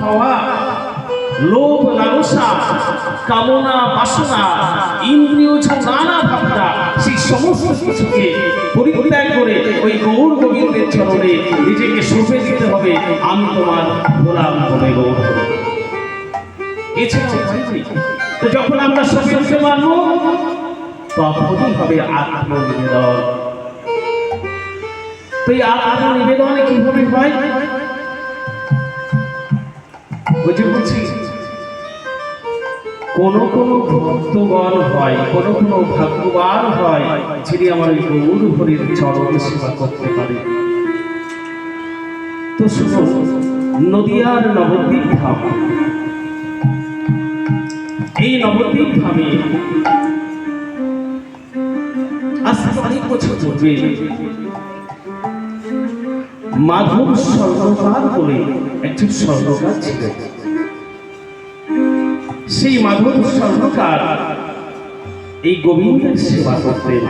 পাওয়া লোভ লালসা, কামনা বাসনা, ইন্দ্রিয় যা নানা ভাবনা, সেই সমস্ত কিছুকে পরিত্যাগ করে ওই গৌর গোবিন্দের চরণে নিজেকে সঁপে দিতে হবে। আমি তোমার গোলাম হবে গৌর। হরি। এছাড়া তো যখন আমরা সঁপে দিতে পারব তখনই হবে আত্মনিবেদন। তো এই আত্মনিবেদনে কীভাবে হয়? ওই যে কোন কোন হয়, কোন কোন ভাগ্যবান হয়, যিনি আমার এই গৌর হরির চরণ সেবা করতে পারে। তো নদিয়ার নবদ্বীপ ধাম। এই নবদ্বীপ ধামে মাধব স্বর্ণকার বলে একজন স্বর্ণকার ছিলেন সেই মাধব স্বর্ণকার এই গোবিন্দের সেবা করতেন।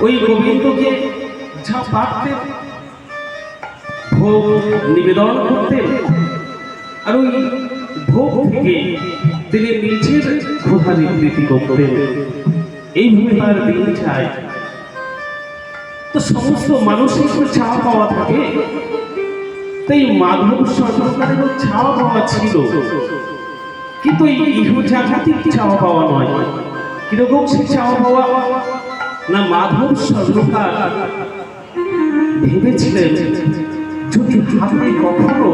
ওই গোবিন্দকে যা পারতেন, ভোগ নিবেদন করতেন আর ওই ভোগ থেকে তিনি নিজের ক্ষোধা নিবৃত্তি করতেন। এইভাবে তার দিন যায়। তো সমস্ত মানুষের চাওয়া পাওয়া থাকে তাই মাধব সরকারেরও ছাওয়া পাওয়া ছিল। কিন্তু এই ইহজাগতিক চাওয়া পাওয়া নয়। কীরকম সে চাওয়া পাওয়া? না, মাধব সরকার ভেবেছিলেন যদি হাতে কখনো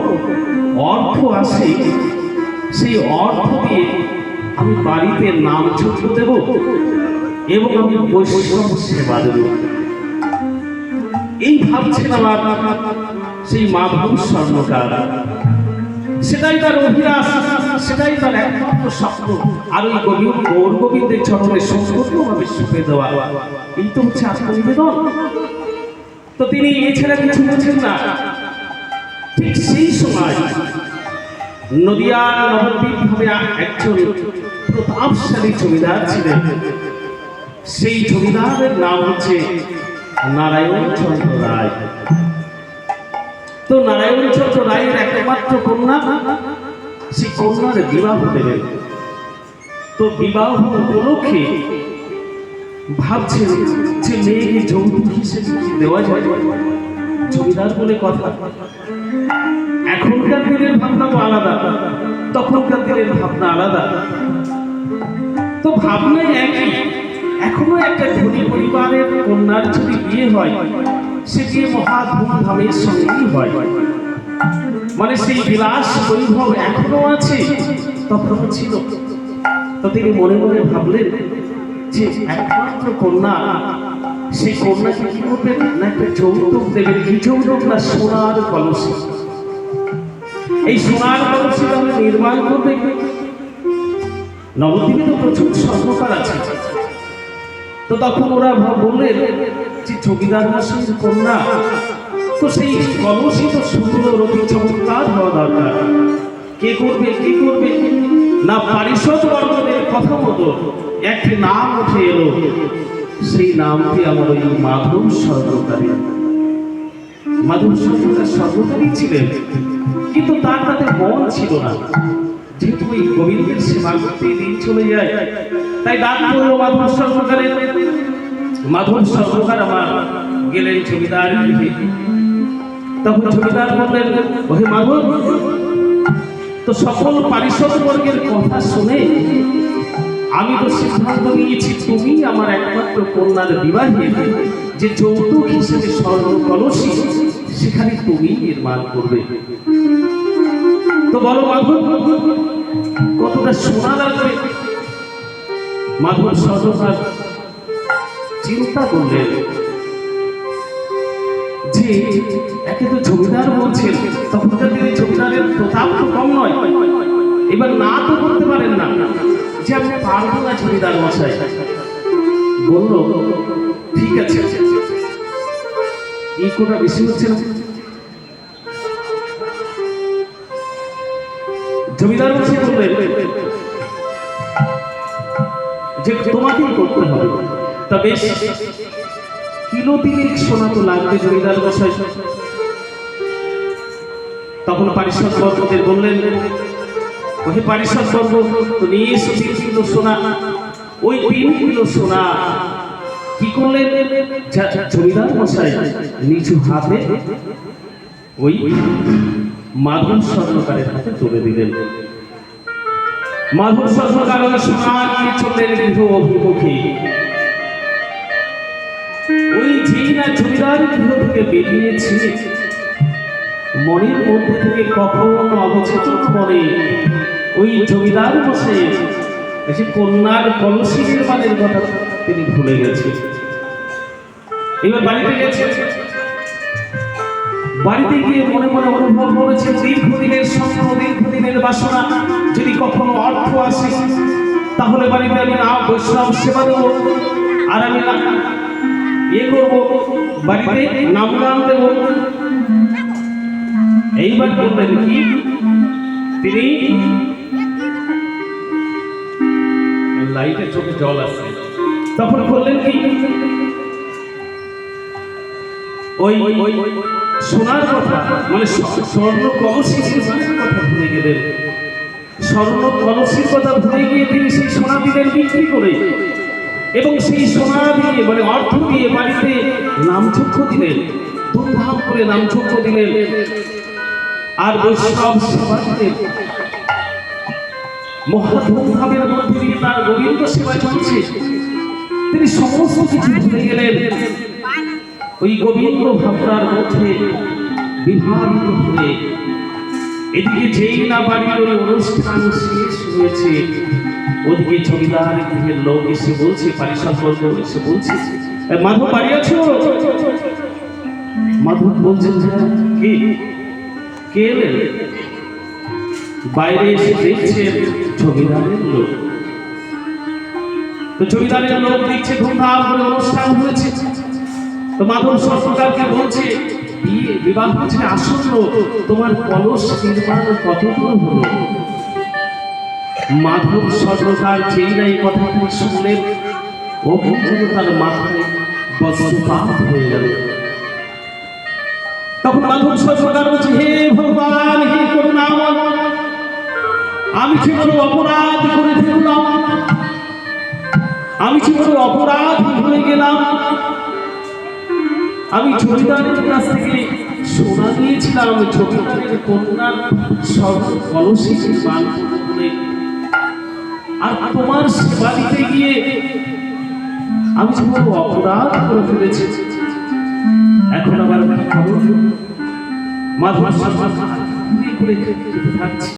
অর্থ আসে, সেই অর্থ দিয়ে আমি বাড়িতে নাম চক্র দেব এবং আমি বৈষ্ণব সেবা দেব। এই ভাবছিলাম আর সেই মাধব স্বর্ণকার সেটাই তার অভিলাষ, সেটাই তার একমাত্র স্বপ্ন। আর ওই গোবিন্দ গৌর গোবিন্দের চরণে সম্পূর্ণভাবে সুখে দেওয়া। এই তো হচ্ছে আত্মনিবেদন তো তিনি এছাড়া কিছু বলছেন না। ঠিক সেই সময় নদিয়ার নবদ্বীপ ভাবে একজন প্রতাপশালী জমিদার ছিলেন। সেই জমিদারের নাম হচ্ছে নারায়ণ চন্দ্র রায়। তো নারায়ণ চন্দ্র রায়ের একমাত্র কন্যা। সেই কন্যার বিবাহ দেবেন তো বিবাহ উপলক্ষে ভাবছে যে মেয়েকে যৌতুক হিসেবে দেওয়া যায়? জমিদার বলে কথা। এখনকার দিনের ভাবনা তো আলাদা। তখনকার দিনের ভাবনা আলাদা। তো ভাবনাই একই। এখনও একটা ধনী পরিবারের কন্যার যদি বিয়ে হয় সে বিয়ে মহা ধুমধামের সঙ্গেই হয়। মানে সেই বিলাস বৈভব এখনও আছে, তখনও ছিল। তো তিনি মনে মনে ভাবলেন যে একমাত্র কন্যা, সেই কন্যাকে কি করবেন না একটা যৌতুক দেবেন, কি যৌতুক? না সোনার কলসি। এই সোনার কলসি তাহলে নির্মাণ করবে? নবদ্বীপে তো প্রচুর স্বর্ণকার আছে। তো তখন ওরা বললেন, যে জমিদার মশাইয়ের কন্যা, তো সেই কলসি তো সুন্দর অতি চমৎকার হওয়া দরকার। কে করবে কে করবে? না পারিষদ বর্গদের কথা মতো একটি নাম উঠে এলো। সেই নামটি আমার ওই মাধব সর্বকারী। মাধব সর্বকার সর্বকারী ছিলেন, কিন্তু তার তাতে মন ছিল না। যেহেতু ওই গোবিন্দের সেবা করতে দিন চলে যায়। তাই ডাক করল মাধব সর্বকারের মাধব সর্বকার আমার গেলেন জমিদার। তখন জমিদার বললেন, ওহে মাধব তো সকল পারিষদ বর্গের কথা শুনে আমি তো সিদ্ধান্ত নিয়েছি, তুমি আমার একমাত্র কন্যার বিবাহে যে যৌতুক হিসেবে স্বর্ণ কলসি সেখানে তুমি নির্মাণ করবে। তো বলো, মাধব, কতটা সোনা লাগবে মাধব সরকার চিন্তা করলেন যে একে তো জমিদার বলছেন, তখনকার দিনে জমিদারের প্রতাপ তো কম নয়। এবার না তো করতে পারেন না। যে আমি পারব না জমিদার মশাই। বলল, ঠিক আছে। এই কোটা বেশি হচ্ছে না। জমিদার মশাই বললেন যে তোমাকেই করতে হবে। তা বেশ কিলো সোনা তো লাগবে জমিদার মশাই। তখন পারিষদ বর্গদের বললেন, ওহে পারিষদ বর্গ, তো নিয়ে এসো তিন কিলো সোনা। ওই তিন কিলো সোনা কি করলেন? জমিদার মশাই, নিচু হাতে ওই মাধব স্বর্ণকারের হাতে তুলে দিলেন। মাধব স্বর্ণকার ওই সোনা গৃহ অভিমুখী। ওই যেই না গৃহ থেকে বেরিয়েছে। মনের মধ্যে থেকে কখনো অবচেতন মনে ওই জমিদার বসে এসে কন্যার কলসি নির্মাণের কথা তিনি ভুলে গেছে। এবার বাড়িতে গেছে বাড়িতে গিয়ে মনে মনে অনুভব করেছে, দীর্ঘদিনের স্বপ্ন, দীর্ঘদিনের বাসনা। যদি কখনো অর্থ আসে, তাহলে বাড়িতে আমি না বৈষ্ণব সেবা দেবো। আর আমি ইয়ে করব, বাড়িতে নাম গান দেবো। এইবার বললেন কি? তিনি লাইটে চোখে জল আসছে তখন বললেন কি? ওই ওই ওই সোনার কথা মানে স্বর্ণ কলসি নির্মাণের কথা ভুলে গেলেন। স্বর্ণ কলসির কথা ভুলে গিয়ে তিনি সেই সোনা দিলেন বিক্রি করে। এবং সেই সোনা দিয়ে মানে অর্থ দিয়ে বাড়িতে নামচক্ষ দিলেন, ধুমধাম করে নামচক্ষ দিলেন। আর বৈষ্ণব সেবা দিলেন। মহা ধুমধামের মধ্যে দিয়ে তার গোবিন্দ সেবা চলছে। তিনি সমস্ত কিছু ভুলে গেলেন। ওই গোবিন্দ ভাবনার মধ্যে বিভাবিত হয়ে এদিকে যেই না বাড়ির ওই অনুষ্ঠান শেষ হয়েছে, ওদিকে জমিদার গৃহের লোক এসে বলছে, পারিষদ বর্গ এসে বলছে মাধব বাড়ি আছো? মাধব বলছেন যে কে? কে এলেন? বাইরে এসে দেখছেন জমিদারের লোক। তো জমিদারের লোক দেখছে ধুমধাম করে অনুষ্ঠান হয়েছে। তো মাধব সরকারকে বলছে, বিয়ে, বিবাহ হচ্ছে আসন্ন। তোমার কলস নির্মাণ কতক্ষণ হলো? মাধব সরকার যেই না এই কথাটি শুনলেন যেন তার মাথায় বজ্রপাত হয়ে গেল। তখন মাধব সরকার বলছে, হে ভগবান, হে করুণাময়। আমি কি বড় অপরাধ করে ফেললাম, আমি কি বড় অপরাধ হয়ে গেলাম আমি জমিদারের কাছ থেকে সোনা নিয়েছিলাম জমিদারের কন্যার সব কলসি করে আর তোমার সেবা দিতে গিয়ে আমি বড় অপরাধ করে ফেলেছি, এখন আবার মাঝ করে খেতে থাকছি।